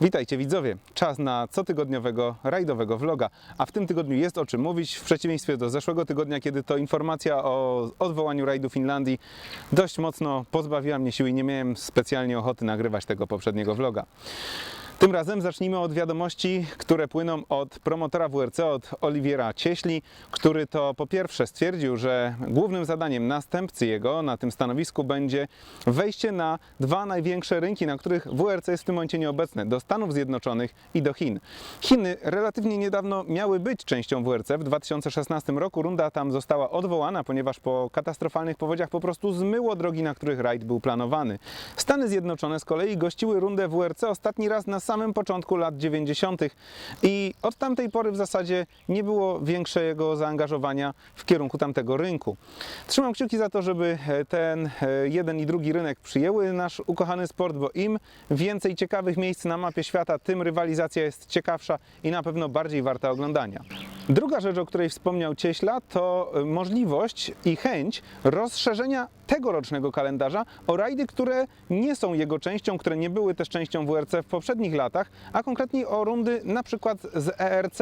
Witajcie widzowie, czas na cotygodniowego rajdowego vloga, a w tym tygodniu jest o czym mówić, w przeciwieństwie do zeszłego tygodnia, kiedy to informacja o odwołaniu rajdu Finlandii dość mocno pozbawiła mnie siły i nie miałem specjalnie ochoty nagrywać tego poprzedniego vloga. Tym razem zacznijmy od wiadomości, które płyną od promotora WRC, od Oliwiera Cieśli, który to po pierwsze stwierdził, że głównym zadaniem następcy jego na tym stanowisku będzie wejście na dwa największe rynki, na których WRC jest w tym momencie nieobecne, do Stanów Zjednoczonych i do Chin. Chiny relatywnie niedawno miały być częścią WRC. W 2016 roku runda tam została odwołana, ponieważ po katastrofalnych powodziach po prostu zmyło drogi, na których rajd był planowany. Stany Zjednoczone z kolei gościły rundę WRC ostatni raz na samym początku lat 90. i od tamtej pory w zasadzie nie było większego zaangażowania w kierunku tamtego rynku. Trzymam kciuki za to, żeby e, ten e, jeden i drugi rynek przyjęły nasz ukochany sport, bo im więcej ciekawych miejsc na mapie świata, tym rywalizacja jest ciekawsza i na pewno bardziej warta oglądania. Druga rzecz, o której wspomniał Cieśla, to e, możliwość i chęć rozszerzenia tegorocznego kalendarza o rajdy, które nie są jego częścią, które nie były też częścią WRC w poprzednich latach, a konkretnie o rundy na przykład z ERC.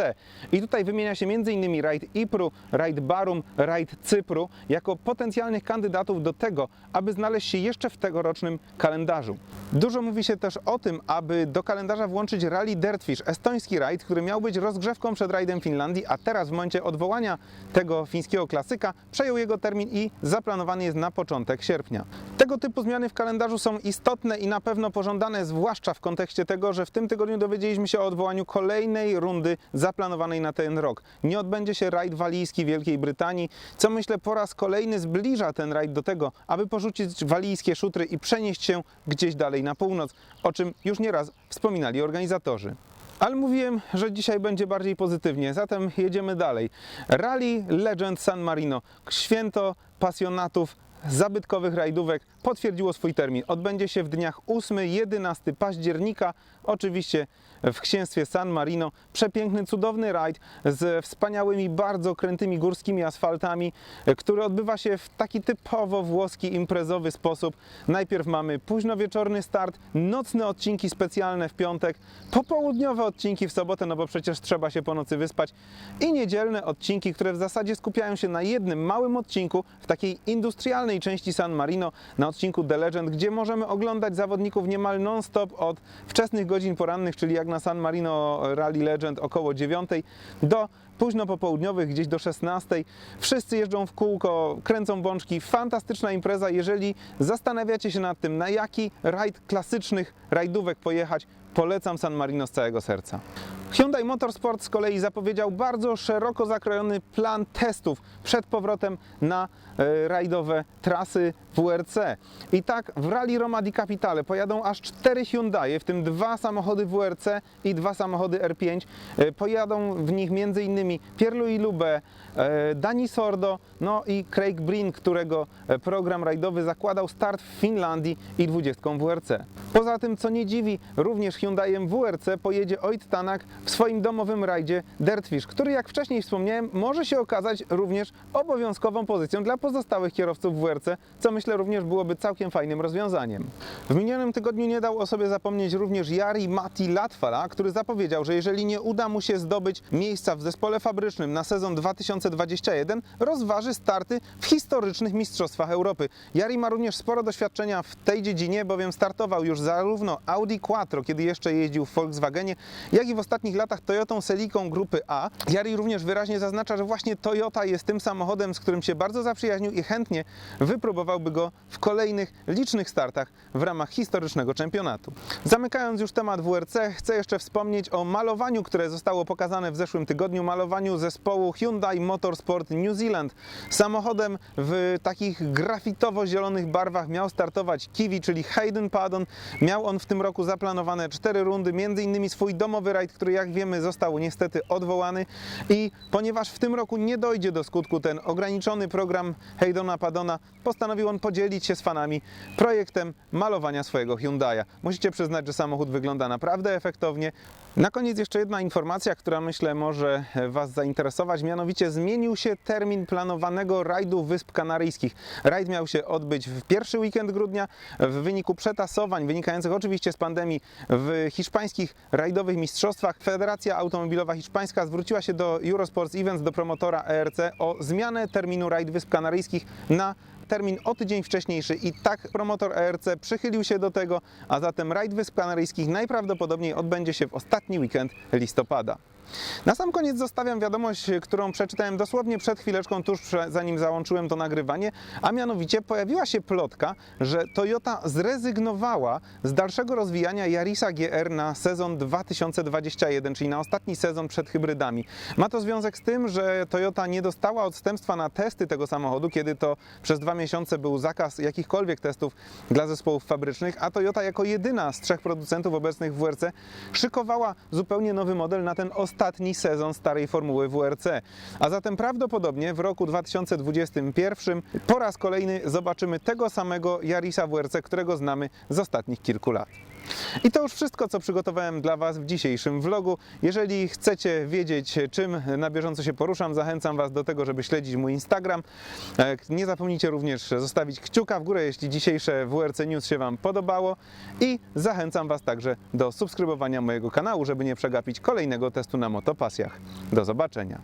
I tutaj wymienia się m.in. rajd Ipru, rajd Barum, rajd Cypru jako potencjalnych kandydatów do tego, aby znaleźć się jeszcze w tegorocznym kalendarzu. Dużo mówi się też o tym, aby do kalendarza włączyć Rally Dirtfish, estoński rajd, który miał być rozgrzewką przed rajdem Finlandii, a teraz w momencie odwołania tego fińskiego klasyka przejął jego termin i zaplanowany jest na początek sierpnia. Tego typu zmiany w kalendarzu są istotne i na pewno pożądane, zwłaszcza w kontekście tego, że w tym tygodniu dowiedzieliśmy się o odwołaniu kolejnej rundy zaplanowanej na ten rok. Nie odbędzie się rajd walijski Wielkiej Brytanii, co myślę po raz kolejny zbliża ten rajd do tego, aby porzucić walijskie szutry i przenieść się gdzieś dalej na północ, o czym już nieraz wspominali organizatorzy. Ale mówiłem, że dzisiaj będzie bardziej pozytywnie, zatem jedziemy dalej. Rally Legend San Marino, święto pasjonatów zabytkowych rajdówek potwierdziło swój termin. Odbędzie się w dniach 8-11 października, oczywiście w księstwie San Marino. Przepiękny, cudowny rajd z wspaniałymi, bardzo krętymi górskimi asfaltami, który odbywa się w taki typowo włoski, imprezowy sposób. Najpierw mamy późnowieczorny start, nocne odcinki specjalne w piątek, popołudniowe odcinki w sobotę, no bo przecież trzeba się po nocy wyspać i niedzielne odcinki, które w zasadzie skupiają się na jednym małym odcinku w takiej industrialnej części San Marino, na odcinku The Legend, gdzie możemy oglądać zawodników niemal non-stop od wczesnych godzin porannych, czyli jak na San Marino Rally Legend około 9 do późno popołudniowych, gdzieś do 16. Wszyscy jeżdżą w kółko, kręcą bączki. Fantastyczna impreza. Jeżeli zastanawiacie się nad tym, na jaki rajd klasycznych rajdówek pojechać, polecam San Marino z całego serca. Hyundai Motorsport z kolei zapowiedział bardzo szeroko zakrojony plan testów przed powrotem na e, rajdowe trasy WRC. I tak w Rally Roma di Capitale pojadą aż cztery Hyundai, w tym dwa samochody WRC i dwa samochody R5. E, Pojadą w nich m.in. Pierluigi Lube, e, Dani Sordo, no i Craig Breen, którego program rajdowy zakładał start w Finlandii i 20 WRC. Poza tym, co nie dziwi, również Hyundaiem WRC pojedzie Oit Tanak w swoim domowym rajdzie Dirtfish, który jak wcześniej wspomniałem, może się okazać również obowiązkową pozycją dla pozostałych kierowców WRC, co myślę również byłoby całkiem fajnym rozwiązaniem. W minionym tygodniu nie dał o sobie zapomnieć również Jari Matti Latvala, który zapowiedział, że jeżeli nie uda mu się zdobyć miejsca w zespole fabrycznym na sezon 2021, rozważy starty w historycznych Mistrzostwach Europy. Jari ma również sporo doświadczenia w tej dziedzinie, bowiem startował już zarówno Audi Quattro, kiedy jeszcze jeździł w Volkswagenie, jak i w ostatnich latach Toyotą Celiką grupy A. Jari również wyraźnie zaznacza, że właśnie Toyota jest tym samochodem, z którym się bardzo zaprzyjaźnił i chętnie wypróbowałby go w kolejnych licznych startach w ramach historycznego czempionatu. Zamykając już temat WRC, chcę jeszcze wspomnieć o malowaniu, które zostało pokazane w zeszłym tygodniu, malowaniu zespołu Hyundai Motorsport New Zealand. Samochodem w takich grafitowo-zielonych barwach miał startować Kiwi, czyli Hayden Paddon. Miał on w tym roku zaplanowane cztery rundy, między innymi swój domowy rajd, który jak wiemy został niestety odwołany i ponieważ w tym roku nie dojdzie do skutku ten ograniczony program Haydona Paddona, postanowił on podzielić się z fanami projektem malowania swojego Hyundai'a. Musicie przyznać, że samochód wygląda naprawdę efektownie. Na koniec jeszcze jedna informacja, która myślę może Was zainteresować. Mianowicie zmienił się termin planowanego rajdu Wysp Kanaryjskich. Rajd miał się odbyć w pierwszy weekend grudnia. W wyniku przetasowań wynikających oczywiście z pandemii w hiszpańskich rajdowych mistrzostwach Federacja Automobilowa Hiszpańska zwróciła się do Eurosports Events, do promotora ERC o zmianę terminu rajd Wysp Kanaryjskich na termin o tydzień wcześniejszy i tak promotor ERC przychylił się do tego, a zatem rajd Wysp Kanaryjskich najprawdopodobniej odbędzie się w ostatni weekend listopada. Na sam koniec zostawiam wiadomość, którą przeczytałem dosłownie przed chwileczką, tuż zanim załączyłem to nagrywanie, a mianowicie pojawiła się plotka, że Toyota zrezygnowała z dalszego rozwijania Yarisa GR na sezon 2021, czyli na ostatni sezon przed hybrydami. Ma to związek z tym, że Toyota nie dostała odstępstwa na testy tego samochodu, kiedy to przez dwa miesiące był zakaz jakichkolwiek testów dla zespołów fabrycznych, a Toyota jako jedyna z trzech producentów obecnych w WRC szykowała zupełnie nowy model na ten ostatni sezon starej formuły WRC. A zatem prawdopodobnie w roku 2021 po raz kolejny zobaczymy tego samego Yarisa WRC, którego znamy z ostatnich kilku lat. I to już wszystko, co przygotowałem dla Was w dzisiejszym vlogu. Jeżeli chcecie wiedzieć, czym na bieżąco się poruszam, zachęcam Was do tego, żeby śledzić mój Instagram. E, Nie zapomnijcie również zostawić kciuka w górę, jeśli dzisiejsze WRC News się Wam podobało. I zachęcam Was także do subskrybowania mojego kanału, żeby nie przegapić kolejnego testu na motopasjach. Do zobaczenia.